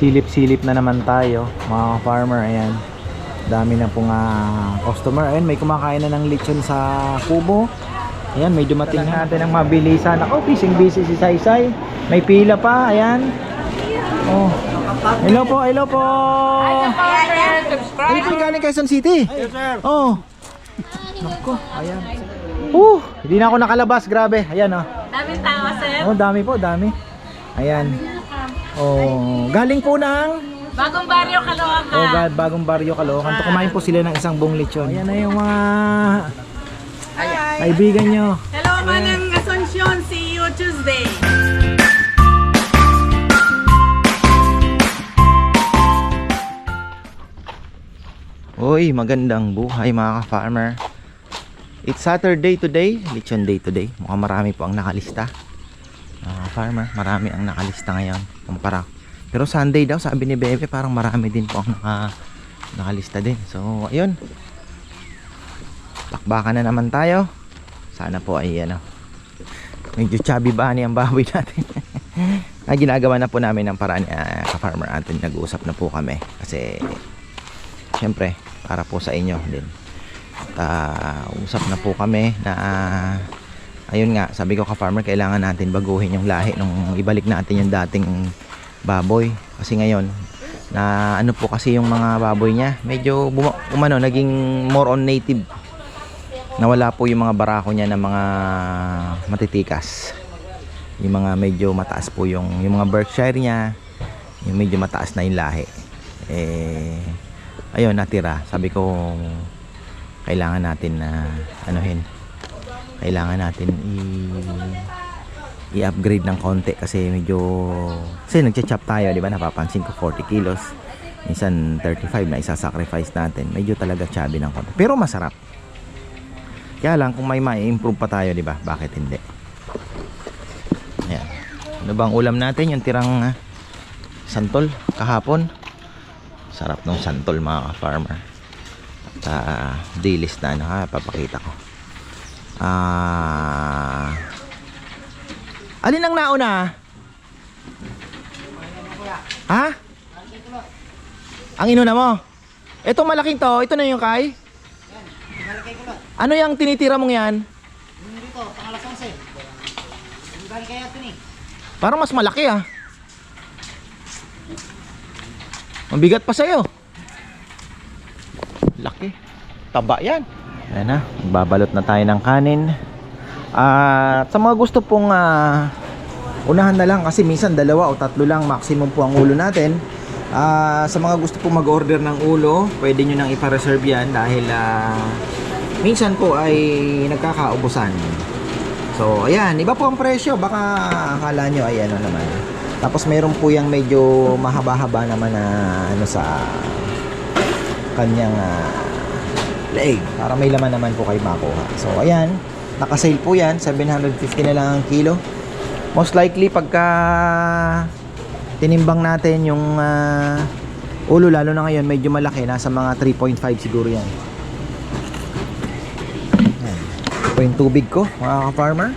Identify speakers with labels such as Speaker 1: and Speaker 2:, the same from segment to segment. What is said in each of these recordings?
Speaker 1: Silip-silip na naman tayo, mga farmer. Ayan. Dami na pong ah, customer. Ayan, may kumakain na ng lechon sa kubo. Ayan, may dumating na natin ng mabilisan. Ako, busy busy si Saysay. May pila pa, ayan. Oh. Hello po, hello po. Ano po galing Quezon City? Yes, sir. Oh. Nako, ayan. Uh, hindi na ako nakalabas, grabe. Ayan oh.
Speaker 2: Daming tao, sir.
Speaker 1: Oh, dami po, dami. Ayan. Oh, galing po ng
Speaker 2: Bagong baryo, Caloocan.
Speaker 1: Oh, God, bagong baryo Caloocan. To kumain po sila ng isang buong lechon. Ayan na yung mga kaibigan nyo.
Speaker 2: Hello, Manang Asuncion. See you Tuesday.
Speaker 1: Uy, magandang buhay mga ka-farmer. It's Saturday today, lechon day today. Mukhang marami po ang nakalista. Mga farmer, marami ang nakalista ngayon kumpara. Pero Sunday daw, sabi ni Bebe, parang marami din po ang naka, nakalista din. So, ayun. Lakbakan na naman tayo. Sana po ay ano, medyo chubby ba ni ang baboy natin. ay ginagawa na po namin ng paraan uh, ka-farmer natin. Nag-uusap na po kami kasi syempre para po sa inyo din at ah, usap na po kami na ah, ayun nga sabi ko ka farmer kailangan natin baguhin yung lahi nung ibalik natin yung dating baboy. Kasi ngayon na ano po kasi yung mga baboy niya medyo buma- umano naging more on native. Nawala po yung mga barako niya na mga matitikas. Yung mga medyo mataas po yung yung mga Berkshire niya yung medyo mataas na yung lahi. Eh ayun natira. Sabi ko kailangan natin na anuhin kailangan natin i i-upgrade ng konti kasi medyo kasi nagcha-chop tayo di ba? Napapansin ko 40 kilos. Minsan 35 na isa-sacrifice natin. Medyo talaga chubby ng konti. Pero masarap. Kaya lang kung may ma-improve pa tayo di ba? Bakit hindi? Ayan. ano bang ulam natin? Yung tirang ah, santol kahapon. Sarap ng santol mga farmer at ah, dilis na ano ha papakita ko ah alin ang nauna ha ang inuna mo itong malaking to ito na yung kay ano yung tinitira mong yan
Speaker 3: Dito, pangalas 11. Yung galing kaya ito ni.
Speaker 1: parang mas malaki ah Mabigat pa sa'yo. Laki. Taba yan. Ayan na. Babalot na tayo ng kanin. At sa mga gusto pong ah, unahan na lang kasi minsan dalawa o tatlo lang maximum po ang ulo natin. Ah, sa mga gusto pong mag-order ng ulo, pwede nyo nang ipa-reserve yan dahil ah, minsan po ay nagkakaubusan. So, ayan, iba po ang presyo. Baka akala nyo ay ano naman. Tapos mayroon po yung medyo mahaba-haba naman na ano sa kanyang ah, leeg para may laman naman po kayo makuha. So, ayan, naka-sale po yan. 750 na lang ang kilo. Most likely, pagka tinimbang natin yung ah, ulo, lalo na ngayon, medyo malaki. Nasa mga 3.5 siguro yan. Ayan. Ito yung tubig ko, mga ka-farmer.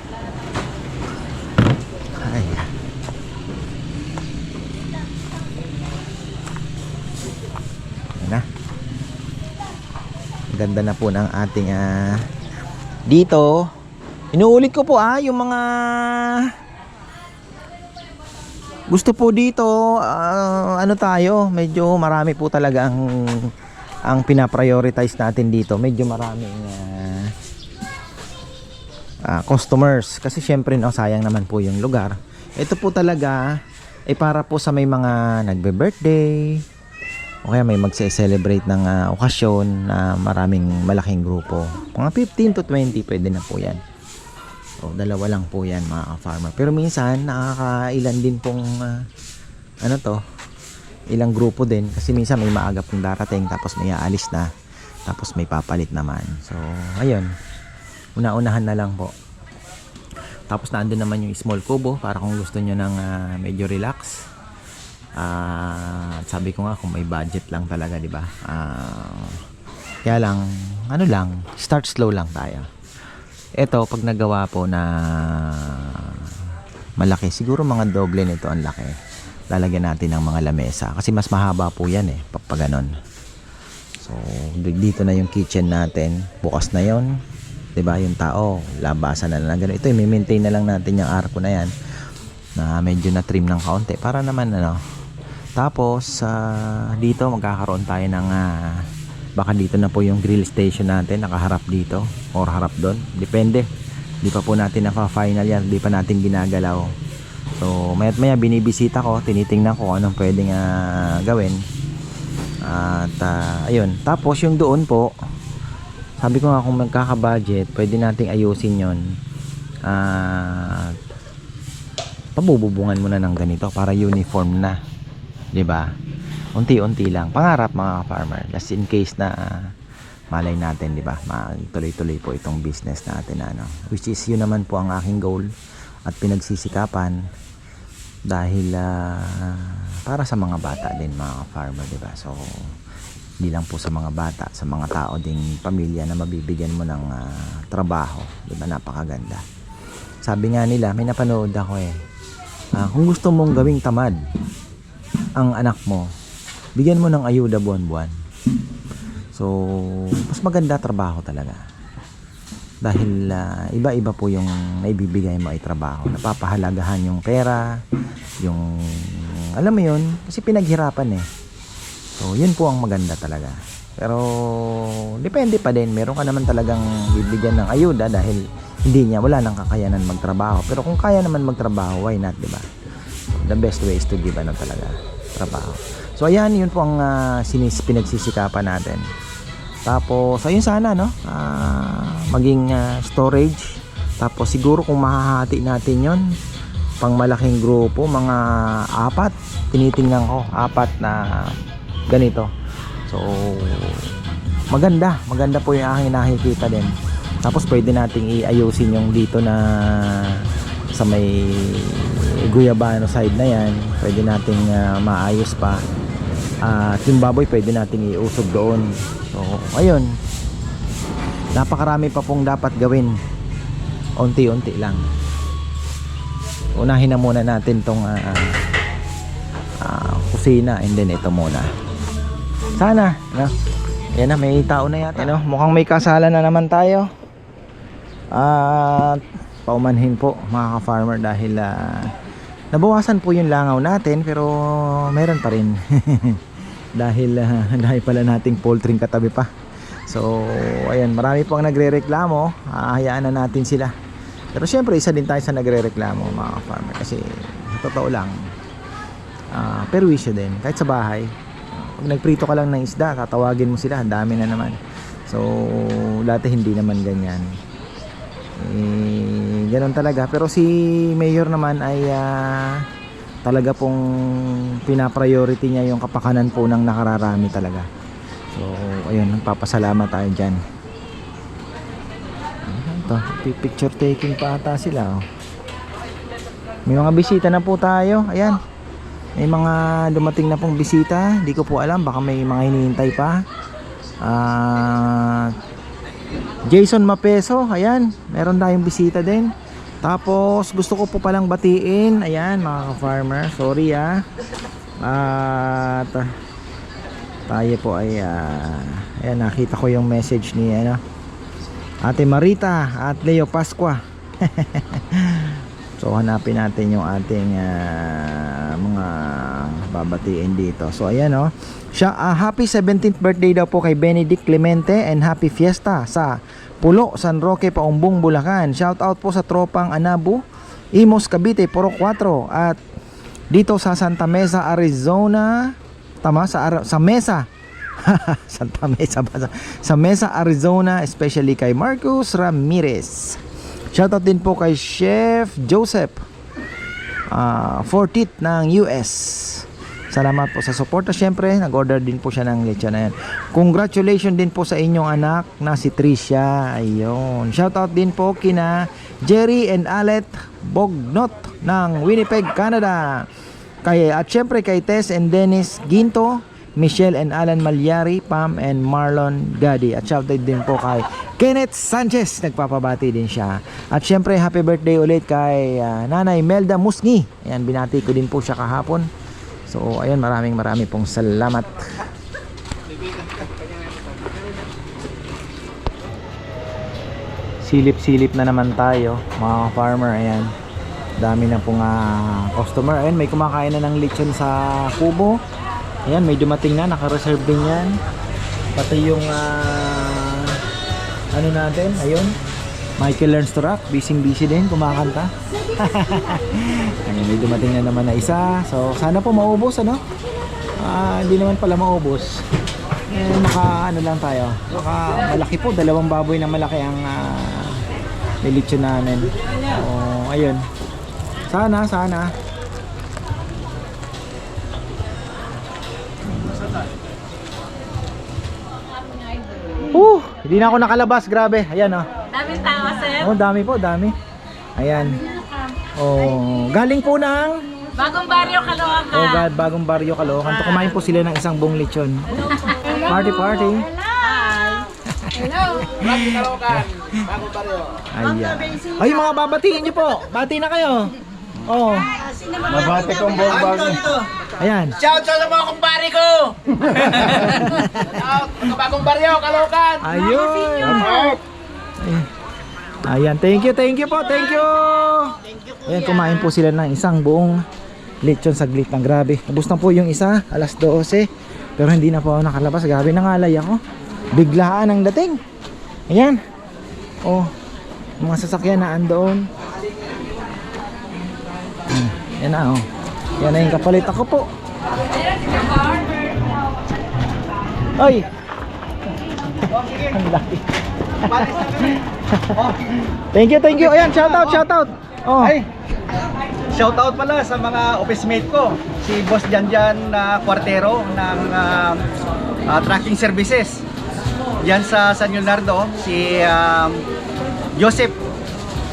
Speaker 1: Ayan. Ayan na. Ang Ganda na po ng ating ah, dito. Inuulit ko po ah yung mga gusto po dito ah, ano tayo, medyo marami po talaga ang ang pinaprioritize natin dito. Medyo maraming ah, ah, customers kasi syempre no sayang naman po yung lugar. Ito po talaga ay para po sa may mga nagbe-birthday, o kaya may magse-celebrate ng ah, okasyon na maraming malaking grupo. Mga 15 to 20 pwede na po yan. O, dalawa lang po yan mga ka-farmer. Pero minsan, nakakailan din pong ah, ano to, ilang grupo din. Kasi minsan may maaga pong darating tapos may aalis na. Tapos may papalit naman. So, ayun. Una-unahan na lang po. Tapos nandun naman yung small kubo para kung gusto nyo ng ah, medyo relax. Ah, sabi ko nga kung may budget lang talaga, 'di ba? Ah, kaya lang ano lang, start slow lang tayo. Ito pag nagawa po na malaki, siguro mga doble nito ang laki. lalagyan natin ng mga lamesa kasi mas mahaba po yan eh pag pag ganon. So, dito na yung kitchen natin. Bukas na yon 'Di ba Yung tao, labasan na lang. Ganun. Ito, i-maintain na lang natin yung arko na yan na medyo na trim ng kaunti para naman ano. Tapos, ah, dito magkakaroon tayo ng ah, baka dito na po yung grill station natin nakaharap dito or harap doon. Depende. Di pa po natin naka-final yan. Di pa natin ginagalaw. So, mayat maya binibisita ko, tinitingnan ko anong pwedeng ah, gawin. At ah, ayun, tapos yung doon po, sabi ko nga kung magkaka-budget, pwede nating ayusin 'yon. At pabububungan muna ng ganito para uniform na. 'Di ba? Unti-unti lang. Pangarap mga farmer, just in case na malay natin, 'di ba? Tuloy-tuloy po itong business natin ano. Which is yun naman po ang aking goal at pinagsisikapan dahil ah, para sa mga bata din mga farmer, 'di ba? So hindi lang po sa mga bata, sa mga tao ding pamilya na mabibigyan mo ng ah, trabaho, 'di ba? Napakaganda. Sabi nga nila, may napanood ako eh. Ah, kung gusto mong gawing tamad ang anak mo, bigyan mo ng ayuda buwan-buwan. So, mas maganda trabaho talaga. Dahil ah, iba-iba po yung naibibigay mo ay trabaho. Napapahalagahan yung pera, yung alam mo yun, kasi pinaghirapan eh. So, yun po ang maganda talaga. Pero, depende pa din. Meron ka naman talagang bibigyan ng ayuda dahil hindi niya, wala nang kakayanan magtrabaho. Pero kung kaya naman magtrabaho, why not, di ba? The best way is to give ano talaga, trabaho. So, ayan, yun po ang ah, sinis, pinagsisikapan natin. Tapos, ayun sana, no? Ah, maging ah, storage. Tapos, siguro kung mahahati natin yon pang malaking grupo, mga apat. Tinitingnan ko, apat na ganito. So, maganda. Maganda po yung aking nakikita din. Tapos, pwede nating iayusin yung dito na sa may Guyabano side na yan. Pwede nating ah, maayos pa. At yung baboy, pwede nating iusog doon. So, ayun. Napakarami pa pong dapat gawin. Unti-unti lang unahin na muna natin tong ah, ah, kusina and then ito muna sana no? yan na may tao na yata ano, mukhang may kasalan na naman tayo at paumanhin po mga ka-farmer dahil ah, nabawasan po yung langaw natin pero meron pa rin dahil ah, dahil pala nating poultry katabi pa so ayan marami po ang nagre-reklamo hahayaan na natin sila pero syempre, isa din tayo sa nagre-reklamo mga farmer kasi totoo lang, uh, perwisyo din. Kahit sa bahay, ah, pag nagprito ka lang ng isda, tatawagin mo sila, dami na naman. So, dati hindi naman ganyan. Eh, ganun talaga. Pero si Mayor naman ay ah, talaga pong pinapriority niya yung kapakanan po ng nakararami talaga. So, ayun, nagpapasalamat tayo dyan. To. Picture taking pa ata sila oh. may mga bisita na po tayo. Ayan. May mga dumating na pong bisita. Di ko po alam. Baka may mga hinihintay pa. Ah, Jason Mapeso. Ayan. Meron tayong bisita din tapos gusto ko po palang batiin ayan mga farmer sorry ah at tayo po ay ah, ayan nakita ko yung message ni ano Ate Marita at Leo Pasqua. so hanapin natin yung ating ah, mga babatiin dito. So ayan oh. Siya ah, happy 17th birthday daw po kay Benedict Clemente and happy fiesta sa Pulo San Roque Paumbong Bulacan. Shout out po sa tropang Anabu, Imos Cavite, Puro 4 at dito sa Santa Mesa, Arizona. Tama sa Ar- sa Mesa Santa Mesa ba? Sa- Sa Mesa, Arizona, especially kay Marcus Ramirez. Shoutout din po kay Chef Joseph uh, Fortit ng US. Salamat po sa suporta. Siyempre, nag-order din po siya ng lechon na yan. Congratulations din po sa inyong anak na si Tricia. Ayun. Shoutout din po kina Jerry and Alet Bognot ng Winnipeg, Canada. Kay, at syempre kay Tess and Dennis Ginto, Michelle and Alan Malyari, Pam and Marlon Gadi. At shoutout din po kay Kenneth Sanchez, nagpapabati din siya. At syempre happy birthday ulit kay ah, Nanay Melda Musngi. Ayan, binati ko din po siya kahapon. So, ayun, maraming maraming pong salamat. Silip-silip na naman tayo, mga farmer, ayan. Dami na pong ah, customer. Ayun, may kumakain na ng lechon sa kubo. Ayan, may dumating na, naka-reserve din yan. Pati yung ah, ano natin, ayun. Michael Learns to Rock, busy-busy din, kumakanta. Ayun, may dumating na naman na isa. So, sana po maubos, ano? Ah, hindi naman pala maubos. Eh, maka ano lang tayo. Maka malaki po, dalawang baboy na malaki ang uh, nilitsyon namin. So, ayun. Sana, sana. Uh, hindi na ako nakalabas, grabe. Ayan oh.
Speaker 2: Daming tao, sir.
Speaker 1: Oh, dami po, dami. Ayan. Oh, galing po ng
Speaker 2: Bagong baryo, Caloocan.
Speaker 1: Oh God, bagong baryo Caloocan. To kumain po sila ng isang buong lechon. Party party. Ayan. Ay mga babatiin niyo po. Bati na kayo. Oh.
Speaker 4: Mabate kong buong bago.
Speaker 1: Ayan.
Speaker 4: Shout out sa mga kumpare ko! Shout sa bagong baryo, Kalokan!
Speaker 1: Ayun. Ayan. Ayan, thank you, thank you po, thank you. Ayan, kumain po sila ng isang buong lechon saglit lang. Grabe. Ubus na po yung isa, alas 12. Pero hindi na po ako nakalabas. Grabe, nangalay ako. Biglaan ang dating. Ayan. Oh, mga sasakyan na andoon. Yan na, oh. Yan na yung kapalit ako po. Ay! Ang laki. Thank you, thank you. Ayan, shout out, shout out. Oh.
Speaker 5: Ay, shout out pala sa mga office mate ko. Si Boss Janjan na kwartero ng ah, ah, tracking services. Yan sa San Leonardo, si um, Joseph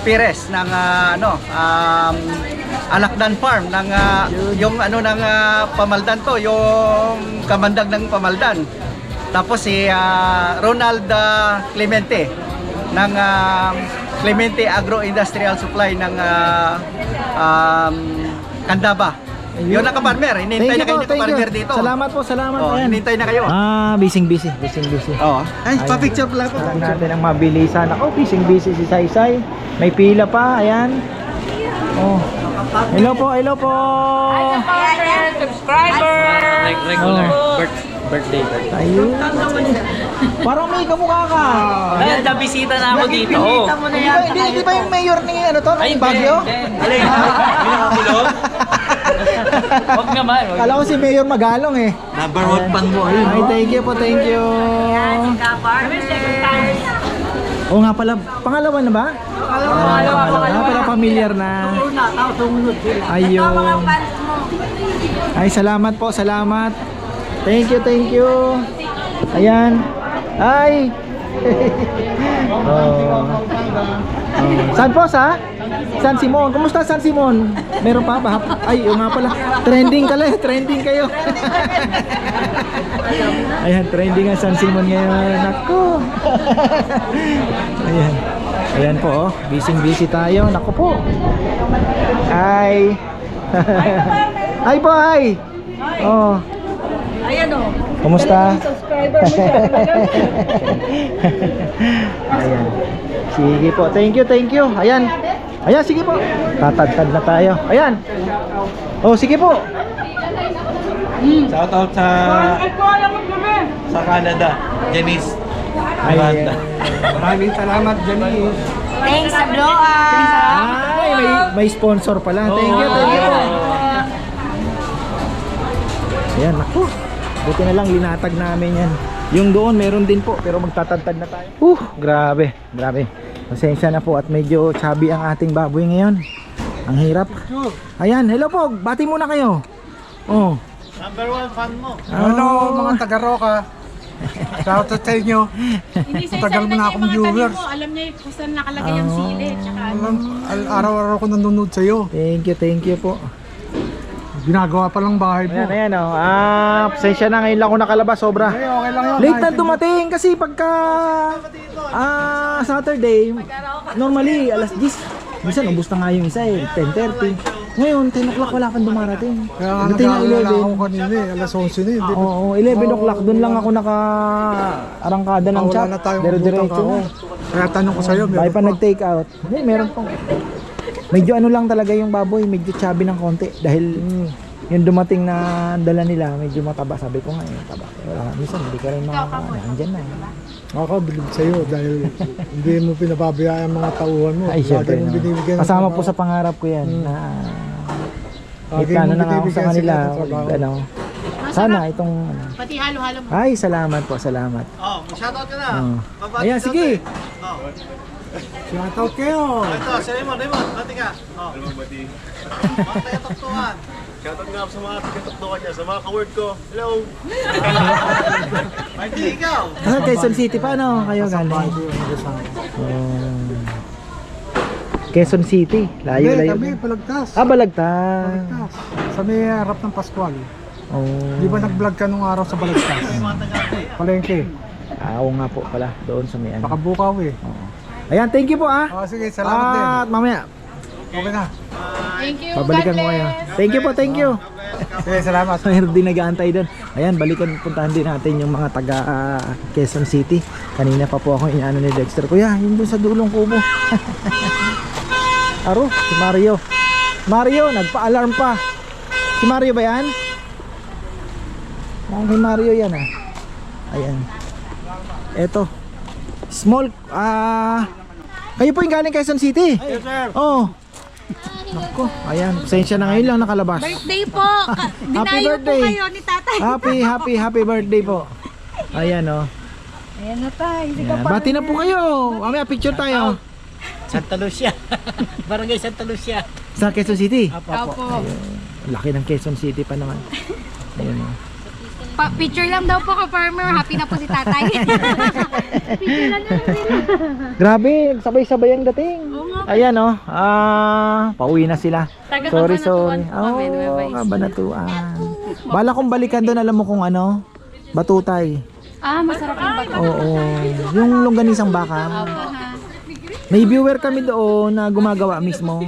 Speaker 5: Perez ng ah, ano, um, Alakdan Farm ng ah, yung ano ng ah, Pamaldan to, yung kamandag ng Pamaldan. Tapos si ah, Ronald ah, Clemente ng ah, Clemente Agro Industrial Supply ng ah, um, Candaba. Yun ang kaparmer. Hinintay na kayo ni kaparmer dito.
Speaker 1: Salamat po, salamat.
Speaker 5: Oh,
Speaker 1: Ayan.
Speaker 5: na kayo.
Speaker 1: Ah, busy busy, busy busy.
Speaker 5: Oo. Ay,
Speaker 1: Ayun.
Speaker 5: pa-picture pala po.
Speaker 1: Alam natin ang mabilisan. Ako, busy busy si Saysay. May pila pa, ayan. Oh. Hello po, hello po.
Speaker 2: subscriber.
Speaker 1: Regular
Speaker 4: birthday.
Speaker 1: Ayun. Parang may kamukha ka.
Speaker 4: Ay, nabisita na ako dito. Oh.
Speaker 1: Di ba, di, di ba yung mayor ni ano to, ng Baguio?
Speaker 4: Alay, minakulong? Huwag naman.
Speaker 1: Kala ko si Mayor Magalong eh.
Speaker 4: Number one fan mo. Ayun.
Speaker 1: Ay, thank you po, thank you. Oo nga pala, pangalawa na ba? Pangalawa, pangalawa. Nga pala familiar na. Ayun. Ay, salamat po, salamat. Thank you, thank you. Ayan. Ay. oh. oh. San po sa? San Simon. Kumusta San Simon? Meron pa ba? Ay, yung nga pala. Trending ka lang, trending kayo. Ayan, trending ang San Simon ngayon. Nako. Ayan. Ayan po, oh. Busy busy tayo. Nako po. Ay. Ay po, ay. Oh.
Speaker 2: Ayan o.
Speaker 1: Kumusta?
Speaker 2: Subscriber mo siya.
Speaker 1: Ayan. Sige po. Thank you, thank you. Ayan. Ayan, sige po. Tatadtad na tayo. Ayan. Oh, sige po.
Speaker 4: Shout out sa sa Canada. Janice.
Speaker 1: Ayan.
Speaker 5: Maraming salamat, Janice.
Speaker 2: Thanks, Bloa.
Speaker 1: Ay, may, may sponsor pala. Thank you, thank you. Ayan, naku. Buti na lang linatag namin yan. Yung doon meron din po pero magtatagtad na tayo. Uh, grabe, grabe. Pasensya na po at medyo chubby ang ating baboy ngayon. Ang hirap. Ayan, hello po. Bati muna kayo. Oh.
Speaker 4: Number one fan mo.
Speaker 5: Ano, mga taga-Roca. Shout out sa inyo.
Speaker 2: Hindi sa
Speaker 5: Tagal mo na akong viewers.
Speaker 2: Mo, alam niya kung saan nakalagay yung sili. Tsaka ano.
Speaker 5: Al- Araw-araw ko nanonood sa iyo.
Speaker 1: Thank you, thank you po.
Speaker 5: Ginagawa pa lang bahay mo.
Speaker 1: Ayan, ayan oh. Ah, pasensya na ngayon lang ako nakalabas sobra.
Speaker 5: Ay, okay lang yun.
Speaker 1: Late na dumating kasi pagka ah Saturday, normally alas 10. Minsan ubos na nga yung isa eh, 10.30. Ngayon, 10 o'clock wala pang dumarating.
Speaker 3: Kaya nga
Speaker 1: Dating na
Speaker 3: nag-aalala
Speaker 1: 11.
Speaker 3: ako kanina eh, alas 11 na eh. Di ba?
Speaker 1: Oo, 11 o'clock. Doon lang ako naka arangkada ng
Speaker 3: Wala
Speaker 1: chat.
Speaker 3: na tayong
Speaker 1: Dire-diretso
Speaker 3: butang
Speaker 1: na.
Speaker 3: ka. Kaya tanong ko sa'yo,
Speaker 1: Tayo
Speaker 3: meron
Speaker 1: pa nag-take out. Hindi, meron pang. Medyo ano lang talaga yung baboy, medyo chubby ng konti. Dahil yung dumating na dala nila, medyo mataba. Sabi ko nga, eh, mataba. Wala minsan, hindi ka rin makakaano. Andyan na.
Speaker 3: Makakabilib sa'yo dahil hindi mo pinababayaan ang mga tauhan mo.
Speaker 1: Ay, syempre.
Speaker 3: Lagi mong
Speaker 1: naman.
Speaker 3: binibigyan ng
Speaker 1: Kasama po
Speaker 3: trabaho.
Speaker 1: sa pangarap ko yan. Na, may
Speaker 3: Lagi
Speaker 1: plano
Speaker 3: mong
Speaker 1: na nga ako sa
Speaker 3: binibigyan
Speaker 1: kanila.
Speaker 3: sila ng trabaho.
Speaker 1: Ano, sana itong... Ano,
Speaker 2: Pati halo-halo mo.
Speaker 1: ay, salamat po, salamat.
Speaker 5: Oh, shoutout ka na.
Speaker 1: Oh. Ayan, sige.
Speaker 5: Oh.
Speaker 3: Shoutout kayo!
Speaker 5: Ito, si Raymond, Raymond, bati ka. Oh. Bati. Bati ka tuktukan.
Speaker 4: Shoutout nga sa mga tigatuktukan niya, sa mga ka-word ko. Hello!
Speaker 5: Bati ikaw.
Speaker 1: Ah, Quezon City pa, no? Kayo galing. Oh. Quezon City. Layo,
Speaker 3: Hindi,
Speaker 1: layo.
Speaker 3: kami, palagtas.
Speaker 1: Ah, Balagtas.
Speaker 3: Balagtas. Sa may harap ng Pascual.
Speaker 1: Oh.
Speaker 3: Di ba nag-vlog ka nung araw sa Balagtas? Palengke.
Speaker 1: Ah, oo nga po pala. Doon sa may ano.
Speaker 3: Baka bukaw eh.
Speaker 1: Ayan, thank you po ah.
Speaker 3: Ah, sige, salamat din.
Speaker 1: At mamaya,
Speaker 3: Okay na.
Speaker 2: Thank you.
Speaker 1: babalikan ko kayo. Thank you po, thank you.
Speaker 3: Sige, salamat.
Speaker 1: Mayroon din nag-aantay doon. Ayan, balikan, puntahan din natin yung mga taga ah, Quezon City. Kanina pa po ako inaano ni Dexter. Kuya, yun doon sa dulong kubo. Aro, si Mario. Mario, nagpa-alarm pa. Si Mario ba yan? Mukhang kay Mario yan ah. Ayan. Eto. Small, ah... kayo po yung galing Quezon City? Yes, sir. Oo. Oh. Nako, ayan. Pasensya na ngayon lang nakalabas.
Speaker 6: Birthday po! Ka- Dinayo po
Speaker 1: birthday.
Speaker 6: kayo ni tatay.
Speaker 1: Happy, happy, happy birthday po. Ayan oh.
Speaker 6: Ayan na tayo. Hindi
Speaker 1: Ayan. Bati na po kayo. Mamaya picture tayo.
Speaker 7: Santa Lucia. Barangay Santa Lucia.
Speaker 1: Sa Quezon City.
Speaker 2: Opo.
Speaker 1: Laki ng Quezon City pa naman. Ayan oh.
Speaker 6: Pa- picture lang daw po ka farmer. Happy na po si tatay. picture lang lang nila.
Speaker 1: Grabe, sabay-sabay ang dating. Ayan oh. Ah, pauwi na sila.
Speaker 2: Taga
Speaker 1: Sorry,
Speaker 2: Kabanatuan
Speaker 1: sorry.
Speaker 2: po kami, Nueva
Speaker 1: Oh,
Speaker 2: Ecija.
Speaker 1: kabanatuan. Bala kong balikan doon, alam mo kung ano? Batutay.
Speaker 2: Ah, masarap yung bato.
Speaker 1: Oo. Yung longganisang baka. May viewer kami doon na gumagawa mismo.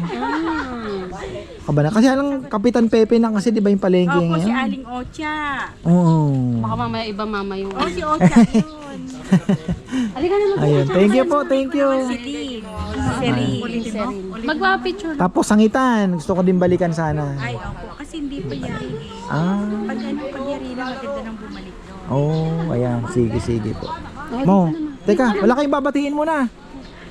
Speaker 1: Kabana. Kasi alang Kapitan Pepe na kasi di ba yung palengke
Speaker 6: Opo, si
Speaker 1: ngayon?
Speaker 6: Aling Ocha.
Speaker 1: Oo.
Speaker 2: Baka mamaya iba mama yung...
Speaker 6: Oh, si Ocha yun.
Speaker 2: Halika naman po.
Speaker 1: Ayun. Thank you po, thank you.
Speaker 6: Si Lee. Si Rin.
Speaker 2: Magpa-picture.
Speaker 1: Tapos sangitan. Gusto ko din balikan sana.
Speaker 6: Ay, opo. Kasi hindi pa yari.
Speaker 1: Ah.
Speaker 6: Pag ano, pag yari na maganda nang bumalik doon.
Speaker 1: Oh, ayan. Sige, sige po. Mo. Teka, wala kayong babatiin muna.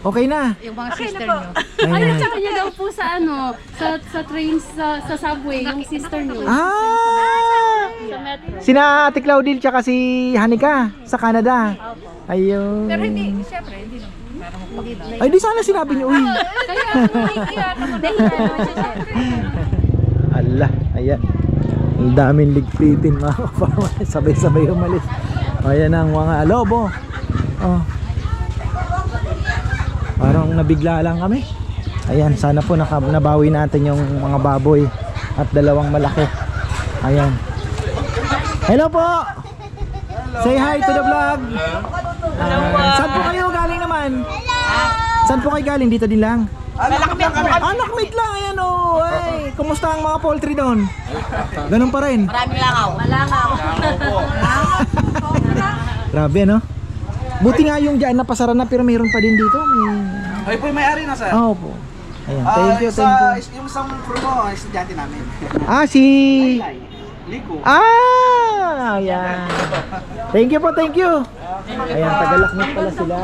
Speaker 1: Okay na.
Speaker 2: Yung mga sister nyo.
Speaker 1: Ayan.
Speaker 2: Sa kanya daw po sa ano, sa sa train, sa, sa subway, yung sister nyo.
Speaker 1: Ah!
Speaker 2: Sa metro.
Speaker 1: Sina Ate Claudil tsaka si Hanika sa Canada. Ayun.
Speaker 6: Pero hindi, syempre, hindi naman.
Speaker 1: Ay, di sana sinabi niyo, uy.
Speaker 6: Kaya, nahihiya naman. Nahihiya naman siya, syempre.
Speaker 1: Ala, ayan. Ang daming ligpitin mga kapawan. Sabay-sabay umalis. Ayan ang mga lobo. Oh. Parang nabigla lang kami. Ayan, sana po naka, nabawi natin yung mga baboy at dalawang malaki. Ayan. Hello po! Say hi to the vlog! Ah, saan po kayo galing naman? Saan po kayo galing? Dito din lang? Alakmit kami. Alakmit lang, ayan o. Ay, kumusta ang mga poultry doon? Ganun pa rin.
Speaker 6: Maraming langaw. Malangaw.
Speaker 1: Grabe, no? Buti nga yung dyan napasara na pero mayroon pa din dito. May...
Speaker 5: Ay po, may-ari na sir.
Speaker 1: Oo po. Ayan,
Speaker 5: Ah,
Speaker 1: thank you, thank you.
Speaker 5: Yung isang crew mo, estudyante namin.
Speaker 1: Ah, si...
Speaker 5: Liko.
Speaker 1: Ah, ayan. Thank you po, thank you. Ayan, tagalakmit pala sila.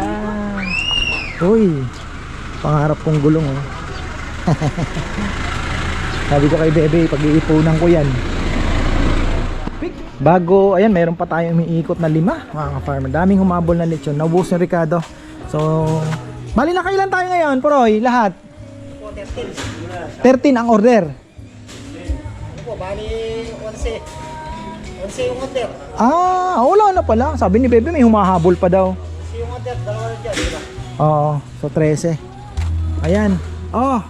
Speaker 1: Uy, pangarap kong gulong, oh. Sabi ko kay Bebe, pag-iipunan ko yan. Bago, ayan, meron pa tayong umiikot na lima, mga ka-farmer. Daming humabol na lechon. Naubos ni Ricardo. So, bali na kailan tayo ngayon, Proy? Lahat? 13 ang order.
Speaker 7: Po, bali 11. 11 yung order.
Speaker 1: Ah, wala na pala. Sabi ni Bebe may humahabol pa daw.
Speaker 7: 11 yung order, dalawa na dyan, di ba?
Speaker 1: Oo, so 13. Ayan. Oh,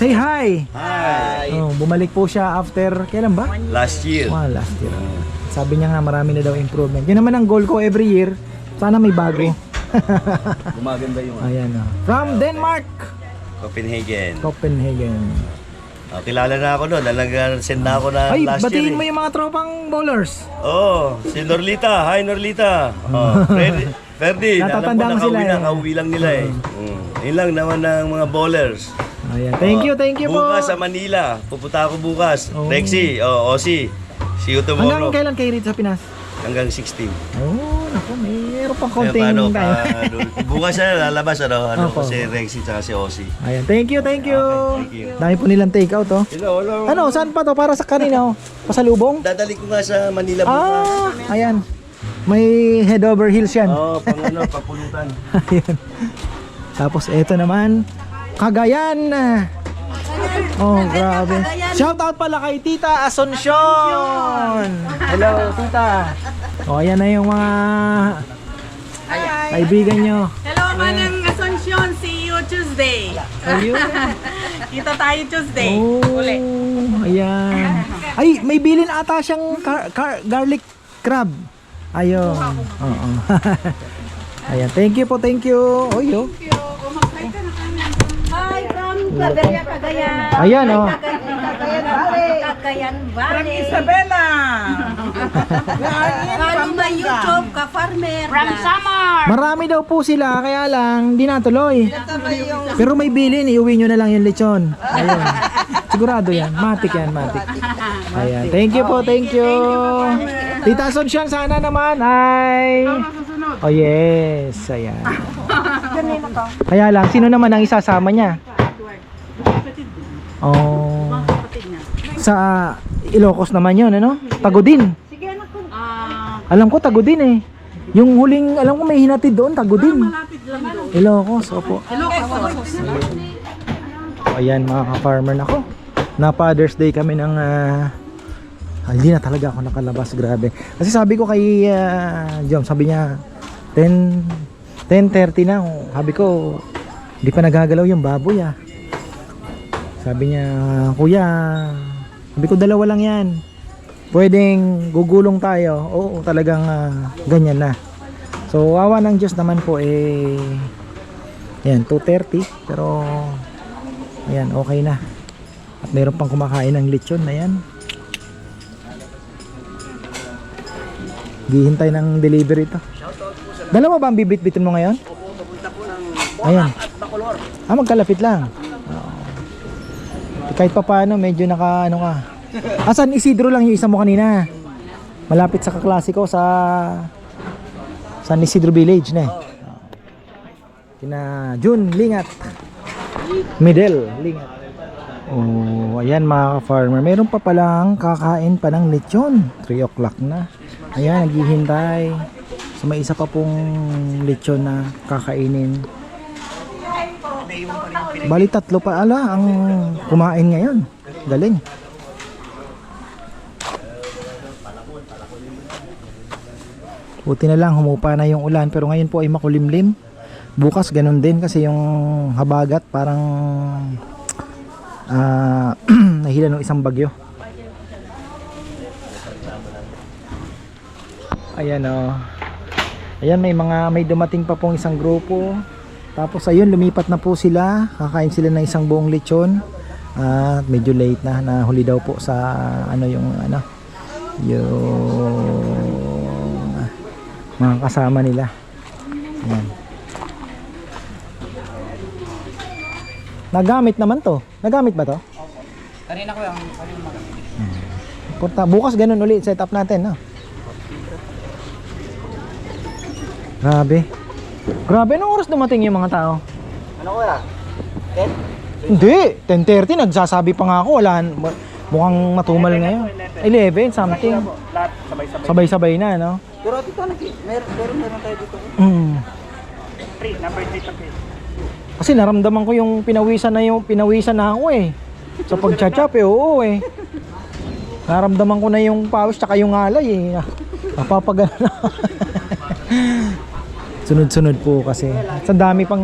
Speaker 1: say hi.
Speaker 4: Hi!
Speaker 1: Oh, bumalik po siya after, kailan ba?
Speaker 4: Last year.
Speaker 1: Wow, last year. Sabi niya nga marami na daw improvement. Yun naman ang goal ko every year. Sana may bago.
Speaker 4: Gumaganda yung
Speaker 1: Ayan oh. From Denmark,
Speaker 4: Copenhagen.
Speaker 1: Copenhagen.
Speaker 8: Ah, kilala na ako doon. Nag-send na ako na
Speaker 1: Ay,
Speaker 8: last
Speaker 1: batiin
Speaker 8: year.
Speaker 1: mo
Speaker 8: eh.
Speaker 1: yung mga tropang bowlers.
Speaker 8: Oo, si Norlita. Hi, Norlita. Oh, Ferdi, Ferdi
Speaker 1: Natatanda
Speaker 8: alam
Speaker 1: mo sila
Speaker 8: nakauwi na,
Speaker 1: eh.
Speaker 8: kauwi lang nila eh. Mm. Yun lang naman ng mga bowlers.
Speaker 1: Ayan. Thank you, thank you po.
Speaker 8: Bukas sa Manila. Pupunta ako bukas.
Speaker 1: Oh.
Speaker 8: Rexy, oh, Osi. See you tomorrow.
Speaker 1: Hanggang kailan kayo rito sa Pinas?
Speaker 8: Hanggang 16.
Speaker 1: Oh, naku, mayroon pang
Speaker 8: Kaya
Speaker 1: konting
Speaker 8: paano,
Speaker 1: tayo.
Speaker 8: pa, ano, bukas na lalabas ano, ano
Speaker 1: Opo.
Speaker 8: si Rexy tsaka si Osi.
Speaker 1: Ayan, thank you, thank you.
Speaker 8: Okay, thank you.
Speaker 1: Dami po nilang take out, oh.
Speaker 8: Hello, hello.
Speaker 1: Ano, saan pa to? Para sa kanina, oh. Pasalubong?
Speaker 8: Dadali ko nga sa Manila bukas.
Speaker 1: Ah, ayan. May head over heels yan.
Speaker 8: Oo, oh, pang ano, papulutan.
Speaker 1: Ayan. Tapos eto naman, Cagayan. Oh, grabe. Shout out pala kay Tita Asuncion. Hello, Tita. Oh, ayan na yung mga kaibigan nyo.
Speaker 9: Hello, Manang Asuncion. See you Tuesday.
Speaker 1: Ayun.
Speaker 9: Kita tayo Tuesday.
Speaker 1: Oh, ayan. Ay, may bilin ata siyang car- car- garlic crab. Ayun. Oo. Ayan, thank you po, thank you. Oy, oh.
Speaker 6: Hi from Claveria, Cagayan.
Speaker 1: Ayan, oh.
Speaker 6: Cagayan Valley. Cagayan Valley.
Speaker 9: Isabela.
Speaker 6: Follow my YouTube, ka-farmer.
Speaker 2: From Samar!
Speaker 1: Marami daw po sila, kaya lang, di natuloy. Pero may bilin, iuwi nyo na lang yung lechon. Ayun. Sigurado yan. Matik yan, matik. Ayan. Thank you po, thank you. Tita Asuncion, sana naman ay... Oh yes, ayan. Kaya lang, sino naman ang isasama niya? Oh. Sa Ilocos naman yun, ano? Tagudin. Alam ko, Tagudin eh. Yung huling, alam ko may hinatid doon, Tagudin. Ilocos, opo. Ayan mga ka-farmer nako. Na Father's Day kami ng ah, ah, hindi na talaga ako nakalabas, grabe. Kasi sabi ko kay uh, Jom, sabi niya 10 10:30 na. Sabi ko hindi pa nagagalaw yung baboy ah. Sabi niya, "Kuya, sabi ko dalawa lang 'yan. Pwedeng gugulong tayo." Oo, talagang ah, ganyan na. So, awa ng Diyos naman po eh yan, 2.30 pero ayan, okay na at meron pang kumakain ng lechon na yan Gihintay ng delivery to Dalawa ba ang bibit-bitin mo ngayon? Ayan Ah, magkalapit lang. Kahit pa paano, medyo naka ano ka. Ah, San Isidro lang yung isa mo kanina. Malapit sa kaklasiko sa San Isidro Village na eh kina June Lingat. Middle Lingat. Oh, ayan mga farmer meron pa palang kakain pa ng lechon. 3 o'clock na. Ayan naghihintay. So may isa pa pong lechon na kakainin bali tatlo pa. Ala ang kumain ngayon. Galing. Buti na lang humupa na yung ulan. Pero ngayon po ay makulimlim. Bukas ganun din kasi yung habagat. Parang ah nahila ng isang bagyo. Ayan o ayan may mga may dumating pa pong isang grupo tapos ayun lumipat na po sila kakain sila ng isang buong lechon at medyo late na nahuli daw po sa ano yung ano yung mga kasama nila ayan Nagamit naman to. Nagamit ba to?
Speaker 9: Kanina ko yung
Speaker 1: Punta, bukas ganun ulit set up natin, no? Grabe. Grabe, anong oras dumating yung mga tao?
Speaker 5: Ano ko ya?
Speaker 1: Hindi, 10.30, nagsasabi pa nga ako, wala, mukhang matumal ngayon. 11, something. Sabay-sabay na, no?
Speaker 5: Pero dito, meron, meron, meron tayo dito.
Speaker 1: Mm. Kasi naramdaman ko yung pinawisan na yung pinawisan na ako eh. Sa pagchachap eh, oo eh. Naramdaman ko na yung pawis tsaka yung alay eh. Napapagana na. Sunod-sunod po kasi. Sa dami pang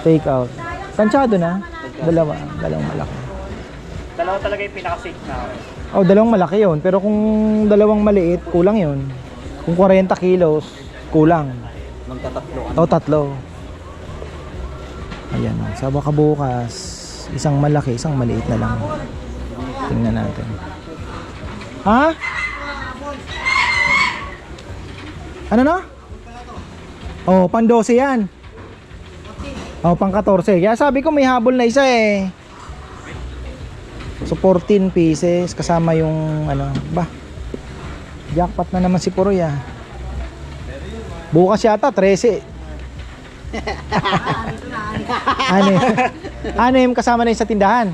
Speaker 1: take out. Tansyado na. Dalawa. Dalawang malaki.
Speaker 7: Dalawa talaga yung pinaka-safe na.
Speaker 1: Oh, dalawang malaki yon Pero kung dalawang maliit, kulang yon Kung 40 kilos, kulang.
Speaker 5: Magtatatlo.
Speaker 1: O, tatlo. Ayan, oh. sa baka bukas, Isang malaki, isang maliit na lang. Tingnan natin. Ha? Ano na? Oh, pan 12 yan. Oh, pang 14. Kaya sabi ko may habol na isa eh. So 14 pieces kasama yung ano, ba? Jackpot na naman si Puroy ah. Bukas yata 13. ano ano yung kasama na yun sa tindahan?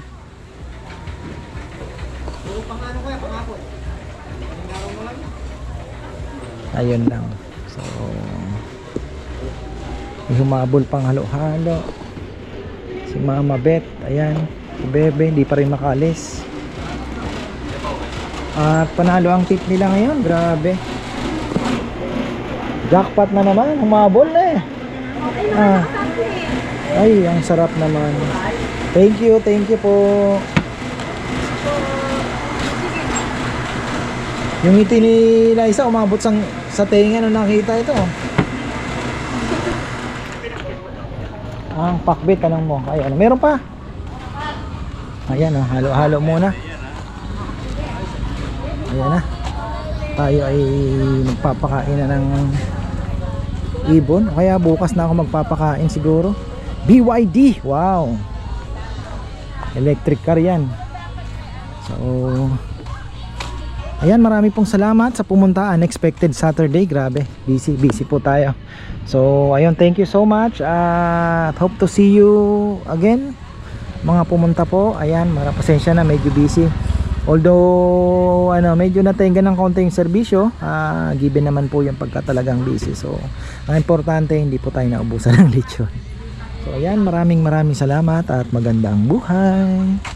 Speaker 1: Ayun lang. So, may humabol pang halo-halo. Si Mama Beth, ayan. Si Bebe, hindi pa rin makalis. At panalo ang tip nila ngayon, grabe. Jackpot na naman, humabol na eh. Ah. Ay, ang sarap naman. Thank you, thank you po. Yung ngiti ni Liza umabot sa, sa tenga nung nakita ito. Ang pakbit, tanong mo. Ay, ano, meron pa. Ayan, oh, halo-halo muna. Ayan na. Tayo ay magpapakain na ng ibon. Kaya bukas na ako magpapakain siguro. BYD. Wow. Electric car yan. So, ayan marami pong salamat sa pumunta. Unexpected Saturday. Grabe. Busy, busy po tayo. So, ayun, thank you so much. At hope to see you again. Mga pumunta po. Ayan, mara pasensya na. Medyo busy. Although ano, medyo natenga ng konting serbisyo, ah, given naman po yung pagka talagang busy. So, ang importante hindi po tayo naubusan ng lechon. So, ayan, maraming maraming salamat at magandang buhay.